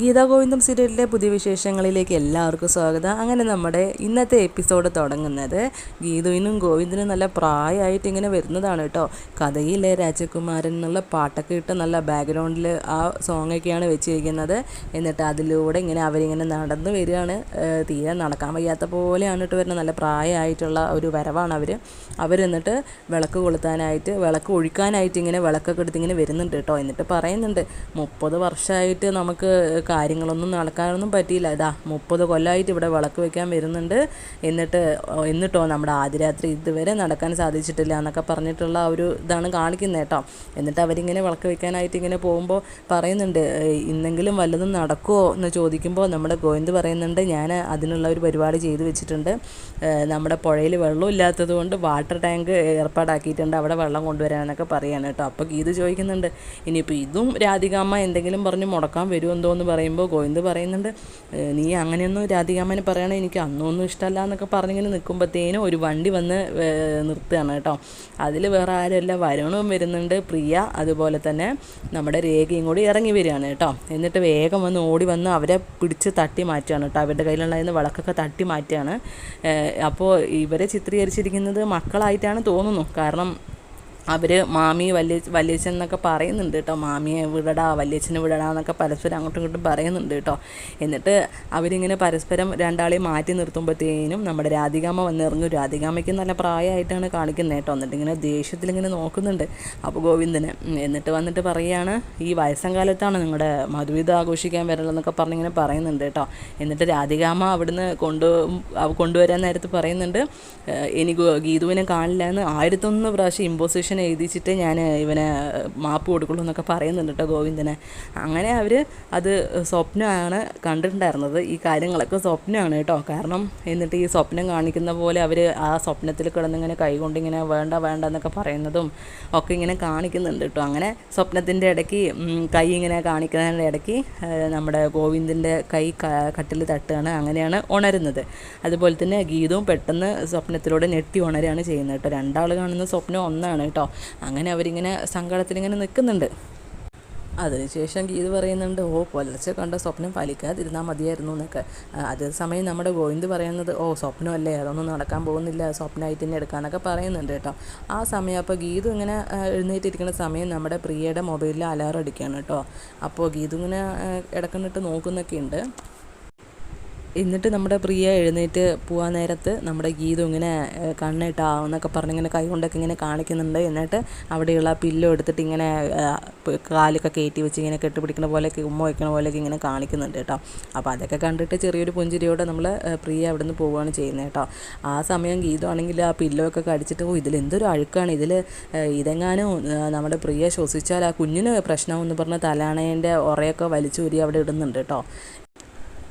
ഗീതാ ഗോവിന്ദം സീരിയലിലെ പുതിയ വിശേഷങ്ങളിലേക്ക് എല്ലാവർക്കും സ്വാഗതം. അങ്ങനെ നമ്മുടെ ഇന്നത്തെ എപ്പിസോഡ് തുടങ്ങുന്നത് ഗീതുവിനും ഗോവിന്ദനും നല്ല പ്രായമായിട്ട് ഇങ്ങനെ വരുന്നതാണ് കേട്ടോ. കഥയിലെ രാജകുമാരൻ എന്നുള്ള പാട്ടൊക്കെ ഇട്ട് നല്ല ബാക്ക്ഗ്രൗണ്ടിൽ ആ സോങ്ങൊക്കെയാണ് വെച്ചിരിക്കുന്നത്. എന്നിട്ട് അതിലൂടെ ഇങ്ങനെ അവരിങ്ങനെ നടന്നു വരികയാണ്. തീരെ നടക്കാൻ വയ്യാത്ത പോലെയാണ് ഇട്ട് വരുന്നത്. നല്ല പ്രായമായിട്ടുള്ള ഒരു വരവാണ് അവർ അവരെന്നിട്ട് വിളക്ക് കൊളുത്താനായിട്ട് വിളക്ക് ഒഴിക്കാനായിട്ട് ഇങ്ങനെ വിളക്കൊക്കെ എടുത്ത് ഇങ്ങനെ വരുന്നുണ്ട് കേട്ടോ. എന്നിട്ട് പറയുന്നുണ്ട് മുപ്പത് വർഷമായിട്ട് നമുക്ക് കാര്യങ്ങളൊന്നും നടക്കാനൊന്നും പറ്റിയില്ല. ഇതാ മുപ്പത് കൊല്ലമായിട്ട് ഇവിടെ വിളക്ക് വെക്കാൻ വരുന്നുണ്ട്. എന്നിട്ട് എന്നിട്ടോ നമ്മുടെ ആദ്യരാത്രി ഇതുവരെ നടക്കാൻ സാധിച്ചിട്ടില്ല എന്നൊക്കെ പറഞ്ഞിട്ടുള്ള ഒരു ഇതാണ് കാണിക്കുന്നത് കേട്ടോ. എന്നിട്ട് അവരിങ്ങനെ വിളക്ക് വെക്കാനായിട്ട് ഇങ്ങനെ പോകുമ്പോൾ പറയുന്നുണ്ട് ഇന്നെങ്കിലും വല്ലതും നടക്കുമോ എന്ന് ചോദിക്കുമ്പോൾ നമ്മുടെ ഗോവിന്ദ് പറയുന്നുണ്ട് ഞാൻ അതിനുള്ള ഒരു പരിപാടി ചെയ്തു വെച്ചിട്ടുണ്ട്. നമ്മുടെ പുഴയിൽ വെള്ളം ഇല്ലാത്തത് കൊണ്ട് വാട്ടർ ടാങ്ക് ഏർപ്പാടാക്കിയിട്ടുണ്ട്. അവിടെ വെള്ളം കൊണ്ടുവരാനൊക്കെ പറയാണ് അപ്പോൾ ഗീത് ചോദിക്കുന്നുണ്ട് ഇനിയിപ്പോൾ ഇതും രാധികാമ്മ എന്തെങ്കിലും പറഞ്ഞ് മുടക്കാൻ വരുമെന്തോ എന്ന് എന്ന് പറയുമ്പോൾ ഗോവിന്ദ് പറയുന്നുണ്ട് നീ അങ്ങനെയൊന്നും രാധികാമ്മനെ പറയണേ എനിക്ക് അന്നൊന്നും ഇഷ്ടമല്ല എന്നൊക്കെ പറഞ്ഞിങ്ങനെ നിൽക്കുമ്പോഴത്തേനും ഒരു വണ്ടി വന്ന് നിർത്തുകയാണ് കേട്ടോ. അതിൽ വേറെ ആരുമല്ല വരുണവും വരുന്നുണ്ട് പ്രിയ അതുപോലെ തന്നെ നമ്മുടെ രേഖയും കൂടി ഇറങ്ങി വരികയാണ് കേട്ടോ. എന്നിട്ട് വേഗം വന്ന് ഓടി വന്ന് അവരെ പിടിച്ച് തട്ടി മാറ്റുകയാണ് കേട്ടോ. അവരുടെ കയ്യിലുണ്ടായിരുന്ന വിളക്കൊക്കെ തട്ടി മാറ്റുകയാണ്. അപ്പോൾ ഇവരെ ചിത്രീകരിച്ചിരിക്കുന്നത് മക്കളായിട്ടാണ് തോന്നുന്നു. കാരണം അവർ മാമി വല്യ വല്യച്ഛൻ എന്നൊക്കെ പറയുന്നുണ്ട് കേട്ടോ. മാമിയെ വിടടാ വല്യച്ഛനെ വിടടാ എന്നൊക്കെ പരസ്പരം അങ്ങോട്ടും ഇങ്ങോട്ടും പറയുന്നുണ്ട് കേട്ടോ. എന്നിട്ട് അവരിങ്ങനെ പരസ്പരം രണ്ടാളെയും മാറ്റി നിർത്തുമ്പോഴത്തേനും നമ്മുടെ രാധികാമ്മ വന്നിറങ്ങും. രാധികാമ്മയ്ക്ക് നല്ല പ്രായമായിട്ടാണ് കാണിക്കുന്നത് കേട്ടോ. എന്നിട്ട് ഇങ്ങനെ ദേഷ്യത്തിൽ ഇങ്ങനെ നോക്കുന്നുണ്ട് അപ്പോൾ ഗോവിന്ദന്. എന്നിട്ട് വന്നിട്ട് പറയുകയാണ് ഈ വയസ്സം കാലത്താണ് നിങ്ങളുടെ മധുവിധ ആഘോഷിക്കാൻ വരലെന്നൊക്കെ പറഞ്ഞിങ്ങനെ പറയുന്നുണ്ട് കേട്ടോ. എന്നിട്ട് രാധികാമ്മ അവിടുന്ന് കൊണ്ടു കൊണ്ടുവരാൻ നേരത്ത് പറയുന്നുണ്ട് എനിക്ക് ഗീതുവിനെ കാണില്ല എന്ന് ആയിരത്തൊന്ന് പ്രാവശ്യം ഇമ്പോസിഷൻ ഇങ്ങനെ എഴുതിച്ചിട്ട് ഞാൻ ഇവനെ മാപ്പ് കൊടുക്കുള്ളൂ എന്നൊക്കെ പറയുന്നുണ്ട് കേട്ടോ ഗോവിന്ദനെ. അങ്ങനെ അവർ അത് സ്വപ്നമാണ് കണ്ടിട്ടുണ്ടായിരുന്നത്. ഈ കാര്യങ്ങളൊക്കെ സ്വപ്നമാണ് കേട്ടോ കാരണം എന്നിട്ട് ഈ സ്വപ്നം കാണിക്കുന്ന പോലെ അവർ ആ സ്വപ്നത്തിൽ കിടന്നിങ്ങനെ കൈകൊണ്ട് ഇങ്ങനെ വേണ്ട വേണ്ട എന്നൊക്കെ പറയുന്നതും ഒക്കെ ഇങ്ങനെ കാണിക്കുന്നുണ്ട് കേട്ടോ അങ്ങനെ സ്വപ്നത്തിന്റെ ഇടയ്ക്ക് കൈ ഇങ്ങനെ കാണിക്കുന്നതിന്റെ ഇടയ്ക്ക് നമ്മുടെ ഗോവിന്ദന്റെ കൈ കട്ടിൽ തട്ടുകയാണ് അങ്ങനെയാണ് ഉണരുന്നത്. അതുപോലെ തന്നെ ഗീതവും പെട്ടെന്ന് സ്വപ്നത്തിലൂടെ ഞെട്ടി ഉണരുകയാണ് ചെയ്യുന്നത് കേട്ടോ രണ്ടാൾ കാണുന്ന സ്വപ്നം ഒന്നാണ് കേട്ടോ അങ്ങനെ അവരിങ്ങനെ സങ്കടത്തിലിങ്ങനെ നിൽക്കുന്നുണ്ട്. അതിനുശേഷം ഗീത് പറയുന്നുണ്ട് ഓ പുലർച്ചെ കണ്ട സ്വപ്നം ഫലിക്കാതിരുന്നാൽ മതിയായിരുന്നു എന്നൊക്കെ. അതേ സമയം നമ്മുടെ ഗോവിന്ദ് പറയുന്നത് ഓ സ്വപ്നമല്ലേ അതൊന്നും നടക്കാൻ പോകുന്നില്ല സ്വപ്നമായിട്ട് തന്നെ എടുക്കാനൊക്കെ പറയുന്നുണ്ട് കേട്ടോ. ആ സമയം അപ്പോൾ ഗീതു ഇങ്ങനെ എഴുന്നേറ്റിരിക്കുന്ന സമയം നമ്മുടെ പ്രിയയുടെ മൊബൈലിൽ അലാറം അടിക്കുകയാണ് കേട്ടോ. അപ്പോൾ ഗീതു ഇങ്ങനെ ഇടക്കണിട്ട് നോക്കുന്നൊക്കെ ഉണ്ട് എന്നിട്ട് നമ്മുടെ പ്രിയ എഴുന്നേറ്റ് പോവാൻ നേരത്ത് നമ്മുടെ ഗീതു ഇങ്ങനെ കണ്ണിട്ടാ എന്നൊക്കെ പറഞ്ഞ് ഇങ്ങനെ കൈ കൊണ്ടൊക്കെ ഇങ്ങനെ കാണിക്കുന്നുണ്ട്. എന്നിട്ട് അവിടെയുള്ള പില്ലോ എടുത്തിട്ട് ഇങ്ങനെ കാലൊക്കെ കയറ്റി വെച്ച് ഇങ്ങനെ കെട്ടുപിടിക്കുന്ന പോലെയൊക്കെ ഉമ്മ വയ്ക്കുന്ന പോലെയൊക്കെ ഇങ്ങനെ കാണിക്കുന്നുണ്ട് കേട്ടോ. അപ്പോൾ അതൊക്കെ കണ്ടിട്ട് ചെറിയൊരു പുഞ്ചിരിയോടെ നമ്മൾ പ്രിയ അവിടെ നിന്ന് പോവുകയാണ് ചെയ്യുന്നത് കേട്ടോ. ആ സമയം ഗീതു ആണെങ്കിൽ ആ പില്ലോ ഒക്കെ കടിച്ചിട്ട് ഓ ഇതിൽ എന്തൊരു അഴുക്കാണ്. ഇതിൽ ഇതെങ്ങാനും നമ്മുടെ പ്രിയ ശ്വസിച്ചാൽ ആ കുഞ്ഞിന് പ്രശ്നമെന്ന് പറഞ്ഞ് തലാണേന്റെ ഉറയൊക്കെ വലിച്ചൂരി അവിടെ ഇടുന്നുണ്ട് കേട്ടോ.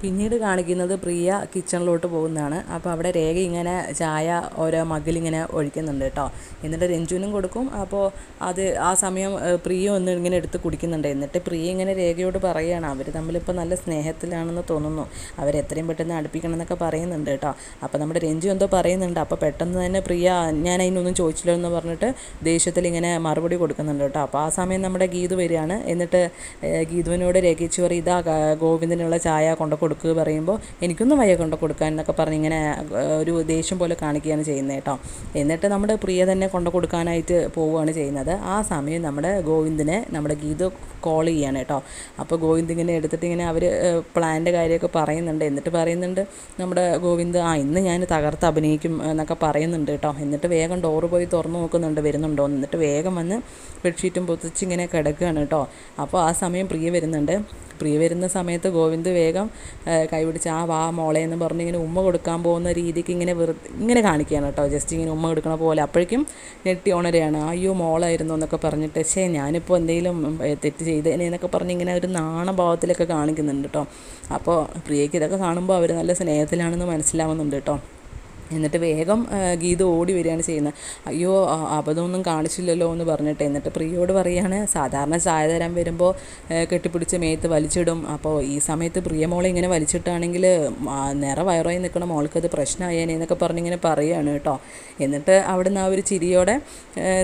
പിന്നീട് കാണിക്കുന്നത് പ്രിയ കിച്ചണിലോട്ട് പോകുന്നതാണ്. അപ്പോൾ അവിടെ രേഖ ഇങ്ങനെ ചായ ഓരോ മകിലിങ്ങനെ ഒഴിക്കുന്നുണ്ട് കേട്ടോ. എന്നിട്ട് രഞ്ജുവിനും കൊടുക്കും. അപ്പോൾ അത് ആ സമയം പ്രിയ ഒന്ന് ഇങ്ങനെ എടുത്ത് കുടിക്കുന്നുണ്ട്. എന്നിട്ട് പ്രിയ ഇങ്ങനെ രേഖയോട് പറയുകയാണ്. അവർ തമ്മിലിപ്പോൾ നല്ല സ്നേഹത്തിലാണെന്ന് തോന്നുന്നു. അവരെത്രയും പെട്ടെന്ന് അടുപ്പിക്കണം എന്നൊക്കെ പറയുന്നുണ്ട് കേട്ടോ. അപ്പോൾ നമ്മുടെ രഞ്ജു എന്തോ പറയുന്നുണ്ട്. അപ്പോൾ പെട്ടെന്ന് തന്നെ പ്രിയ ഞാൻ അതിനൊന്നും ചോദിച്ചില്ല എന്ന് പറഞ്ഞിട്ട് ദേഷ്യത്തിൽ ഇങ്ങനെ മറുപടി കൊടുക്കുന്നുണ്ട് കേട്ടോ. അപ്പോൾ ആ സമയം നമ്മുടെ ഗീതു വരികയാണ്. എന്നിട്ട് ഗീതുവിനോട് രേഖിച്ചു പറയും ഇതാ ഗോവിന്ദനുള്ള ചായ കൊണ്ടു കൊടുക്കുക പറയുമ്പോൾ എനിക്കൊന്നും വയ്യ കൊണ്ട് കൊടുക്കാൻ എന്നൊക്കെ പറഞ്ഞ് ഇങ്ങനെ ഒരു ദേഷ്യം പോലെ കാണിക്കുകയാണ് ചെയ്യുന്നത് കേട്ടോ. എന്നിട്ട് നമ്മുടെ പ്രിയ തന്നെ കൊണ്ട് കൊടുക്കാനായിട്ട് പോവുകയാണ് ചെയ്യുന്നത്. ആ സമയം നമ്മുടെ ഗോവിന്ദിനെ നമ്മുടെ ഗീത കോൾ ചെയ്യാണ് കേട്ടോ. അപ്പോൾ ഗോവിന്ദ് ഇങ്ങനെ എടുത്തിട്ട് ഇങ്ങനെ അവർ പ്ലാന്റെ കാര്യമൊക്കെ പറയുന്നുണ്ട്. എന്നിട്ട് പറയുന്നുണ്ട് നമ്മുടെ ഗോവിന്ദ് ആ ഇന്ന് ഞാൻ തകർത്ത് അഭിനയിക്കും എന്നൊക്കെ പറയുന്നുണ്ട് കേട്ടോ. എന്നിട്ട് വേഗം ഡോറ് പോയി തുറന്നു നോക്കുന്നുണ്ട് വരുന്നുണ്ടോ? എന്നിട്ട് വേഗം വന്ന് ബെഡ്ഷീറ്റും പൊത്തിച്ച് ഇങ്ങനെ കിടക്കുകയാണ് കേട്ടോ. അപ്പോൾ ആ സമയം പ്രിയ വരുന്നുണ്ട്. പ്രിയ വരുന്ന സമയത്ത് ഗോവിന്ദ് വേഗം കൈപിടിച്ച് ആ വാ മോളെ എന്ന് പറഞ്ഞ് ഇങ്ങനെ ഉമ്മ കൊടുക്കാൻ പോകുന്ന രീതിക്ക് ഇങ്ങനെ വെറു ഇങ്ങനെ കാണിക്കുകയാണ് കേട്ടോ. ജസ്റ്റ് ഇങ്ങനെ ഉമ്മ കൊടുക്കണ പോലെ. അപ്പോഴേക്കും ഞെട്ടി ഉണരുകയാണ് അയ്യോ മോളായിരുന്നു എന്നൊക്കെ പറഞ്ഞിട്ട് ശേ ഞാനിപ്പോൾ എന്തെങ്കിലും തെറ്റ് ചെയ്തേനെ എന്നൊക്കെ പറഞ്ഞ് ഇങ്ങനെ ഒരു നാണഭാവത്തിലൊക്കെ കാണിക്കുന്നുണ്ട് കേട്ടോ. അപ്പോൾ പ്രിയയ്ക്ക് ഇതൊക്കെ കാണുമ്പോൾ അവർ നല്ല സ്നേഹത്തിലാണെന്ന് മനസ്സിലാവുന്നുണ്ട് കേട്ടോ. എന്നിട്ട് വേഗം ഗീത ഓടി വരികയാണ് ചെയ്യുന്നത്. അയ്യോ അബദ്ധമൊന്നും കാണിച്ചില്ലല്ലോ എന്ന് പറഞ്ഞിട്ട് എന്നിട്ട് പ്രിയോട് പറയാണ് സാധാരണ ചായ തരാൻ വരുമ്പോൾ കെട്ടിപ്പിടിച്ച് മേത്ത് വലിച്ചിടും. അപ്പോൾ ഈ സമയത്ത് പ്രിയമോളെ ഇങ്ങനെ വലിച്ചിട്ടാണെങ്കിൽ നിറ വയറായി നിൽക്കണ മോൾക്കത് പ്രശ്നമായേനെ എന്നൊക്കെ പറഞ്ഞിങ്ങനെ പറയുകയാണ് കേട്ടോ. എന്നിട്ട് അവിടുന്ന് ആ ഒരു ചിരിയോടെ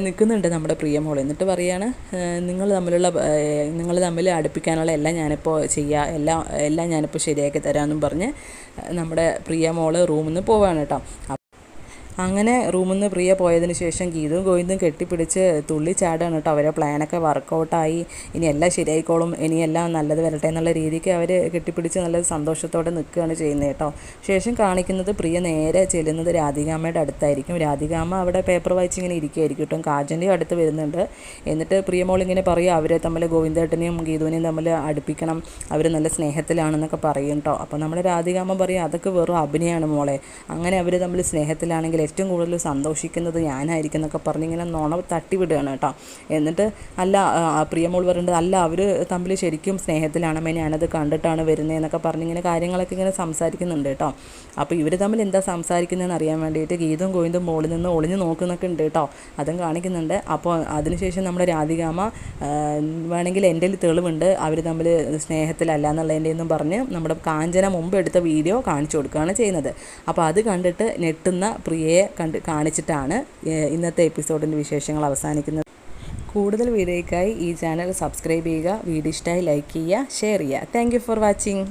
നിൽക്കുന്നുണ്ട് നമ്മുടെ പ്രിയമോൾ എന്നിട്ട് പറയാണ് നിങ്ങൾ തമ്മിലുള്ള നിങ്ങൾ തമ്മിൽ അടുപ്പിക്കാനുള്ള എല്ലാം ഞാനിപ്പോൾ ചെയ്യുക എല്ലാം എല്ലാം ഞാനിപ്പോൾ ശരിയാക്കി തരാമെന്നും പറഞ്ഞ് നമ്മുടെ പ്രിയമോൾ റൂമിൽ നിന്ന് പോവാണ് കേട്ടോ. അങ്ങനെ റൂമിൽ നിന്ന് പ്രിയ പോയതിന് ശേഷം ഗീതും ഗോവിന്ദും കെട്ടിപ്പിടിച്ച് തുള്ളി ചാടാണ് കേട്ടോ. അവരെ പ്ലാനൊക്കെ വർക്കൗട്ടായി. ഇനി എല്ലാം ശരിയായിക്കോളും. ഇനി എല്ലാം നല്ലത് വരട്ടെ എന്നുള്ള രീതിക്ക് അവർ കെട്ടിപ്പിടിച്ച് നല്ല സന്തോഷത്തോടെ നിൽക്കുകയാണ് ചെയ്യുന്നത് കേട്ടോ. ശേഷം കാണിക്കുന്നത് പ്രിയ നേരെ ചെല്ലുന്നത് രാധികാമ്മയുടെ അടുത്തായിരിക്കും. രാധികാമ്മ അവിടെ പേപ്പർ വായിച്ച് ഇങ്ങനെ ഇരിക്കുകയായിരിക്കും കേട്ടോ. കാജന്റെയും അടുത്ത് വരുന്നുണ്ട്. എന്നിട്ട് പ്രിയമോൾ ഇങ്ങനെ പറയും അവരെ തമ്മിൽ ഗോവിന്ദേട്ടനെയും ഗീതുവിനെയും തമ്മിൽ അടുപ്പിക്കണം. അവർ നല്ല സ്നേഹത്തിലാണെന്നൊക്കെ പറയും കേട്ടോ. അപ്പോൾ നമ്മുടെ രാധികാമ്മ പറയും അതൊക്കെ വെറും അഭിനയമാണ് മോളെ. അങ്ങനെ അവർ തമ്മിൽ സ്നേഹത്തിലാണെങ്കിൽ ഏറ്റവും കൂടുതൽ സന്തോഷിക്കുന്നത് ഞാനായിരിക്കും എന്നൊക്കെ പറഞ്ഞ് ഇങ്ങനെ നുണ തട്ടിവിടുകയാണ് കേട്ടോ. എന്നിട്ട് അല്ല പ്രിയമോൾ പറയുന്നത് അല്ല അവർ തമ്മിൽ ശരിക്കും സ്നേഹത്തിലാണമ്മേ ഞാനത് കണ്ടിട്ടാണ് വരുന്നത് എന്നൊക്കെ പറഞ്ഞ് ഇങ്ങനെ കാര്യങ്ങളൊക്കെ ഇങ്ങനെ സംസാരിക്കുന്നുണ്ട് കേട്ടോ. അപ്പോൾ ഇവർ തമ്മിൽ എന്താ സംസാരിക്കുന്നതെന്ന് അറിയാൻ വേണ്ടിയിട്ട് ഗീതും ഗോവിന്ദും മോളിൽ നിന്ന് ഒളിഞ്ഞു നോക്കുന്നൊക്കെ ഉണ്ട് കേട്ടോ. അതും കാണിക്കുന്നുണ്ട്. അപ്പോൾ അതിനുശേഷം നമ്മുടെ രാധികാമ വേണമെങ്കിൽ എന്റെ തെളിവുണ്ട് അവർ തമ്മിൽ സ്നേഹത്തിലല്ല എന്നുള്ളതിന്റെ എന്നും പറഞ്ഞ് നമ്മുടെ കാഞ്ചന മുമ്പ് എടുത്ത വീഡിയോ കാണിച്ചു കൊടുക്കുകയാണ് ചെയ്യുന്നത്. അപ്പോൾ അത് കണ്ടിട്ട് ഞെട്ടുന്ന പ്രിയയെ കണ്ട് കാണിച്ചിട്ടാണ് ഇന്നത്തെ എപ്പിസോഡിന്റെ വിശേഷങ്ങൾ അവസാനിക്കുന്നത്. കൂടുതൽ വീഡിയോയ്ക്കായി ഈ ചാനൽ സബ്സ്ക്രൈബ് ചെയ്യുക വീഡിയോ ഇഷ്ടമായി ലൈക്ക് ചെയ്യുക ഷെയർ ചെയ്യുക. Thank for watching.